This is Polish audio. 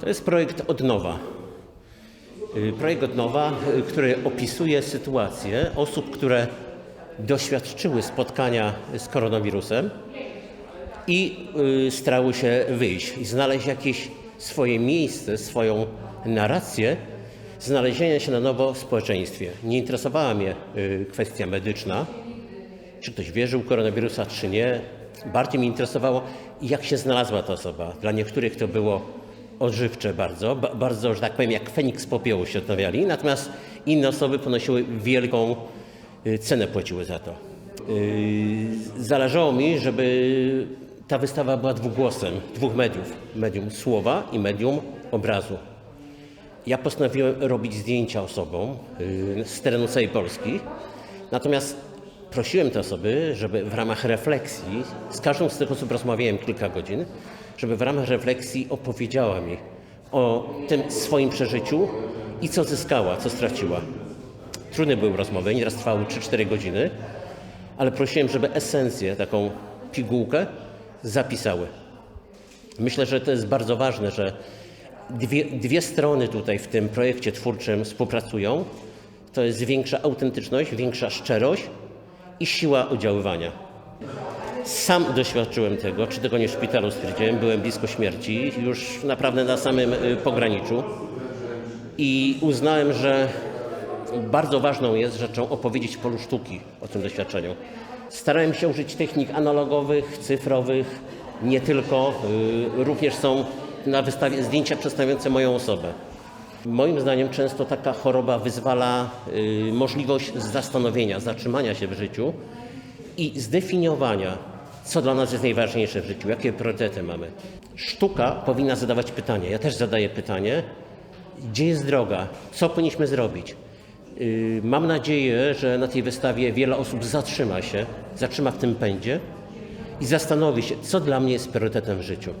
To jest projekt od nowa. Y, Projekt od nowa, y, który opisuje sytuację osób, które doświadczyły spotkania z koronawirusem i y, starały się wyjść i znaleźć jakieś swoje miejsce, swoją narrację znalezienia się na nowo w społeczeństwie. Nie interesowała mnie y, kwestia medyczna, czy ktoś wierzył koronawirusa, czy nie. Bardziej mnie interesowało, jak się znalazła ta osoba. Dla niektórych to było odżywcze bardzo, ba- bardzo, że tak powiem, jak Feniks popiołu się odnawiali, natomiast inne osoby ponosiły wielką y, cenę, płaciły za to. Yy, Zależało mi, żeby ta wystawa była dwugłosem dwóch mediów. Medium słowa i medium obrazu. Ja postanowiłem robić zdjęcia osobom yy, z terenu całej Polski. Natomiast prosiłem te osoby, żeby w ramach refleksji, z każdą z tych osób rozmawiałem kilka godzin, żeby w ramach refleksji opowiedziała mi o tym swoim przeżyciu i co zyskała, co straciła. Trudne były rozmowy, nieraz trwały 3-4 godziny, ale prosiłem, żeby esencję, taką pigułkę zapisały. Myślę, że to jest bardzo ważne, że dwie, dwie strony tutaj w tym projekcie twórczym współpracują. To jest większa autentyczność, większa szczerość i siła oddziaływania. Sam doświadczyłem tego, czy tego nie w szpitalu stwierdziłem, byłem blisko śmierci, już naprawdę na samym y, pograniczu i uznałem, że bardzo ważną jest rzeczą opowiedzieć polu sztuki o tym doświadczeniu. Starałem się użyć technik analogowych, cyfrowych, nie tylko. y, Również są na wystawie zdjęcia przedstawiające moją osobę. Moim zdaniem często taka choroba wyzwala y, możliwość zastanowienia, zatrzymania się w życiu i zdefiniowania, co dla nas jest najważniejsze w życiu, jakie priorytety mamy. Sztuka powinna zadawać pytanie. Ja też zadaję pytanie, gdzie jest droga, co powinniśmy zrobić. Yy, Mam nadzieję, że na tej wystawie wiele osób zatrzyma się, zatrzyma w tym pędzie i zastanowi się, co dla mnie jest priorytetem w życiu.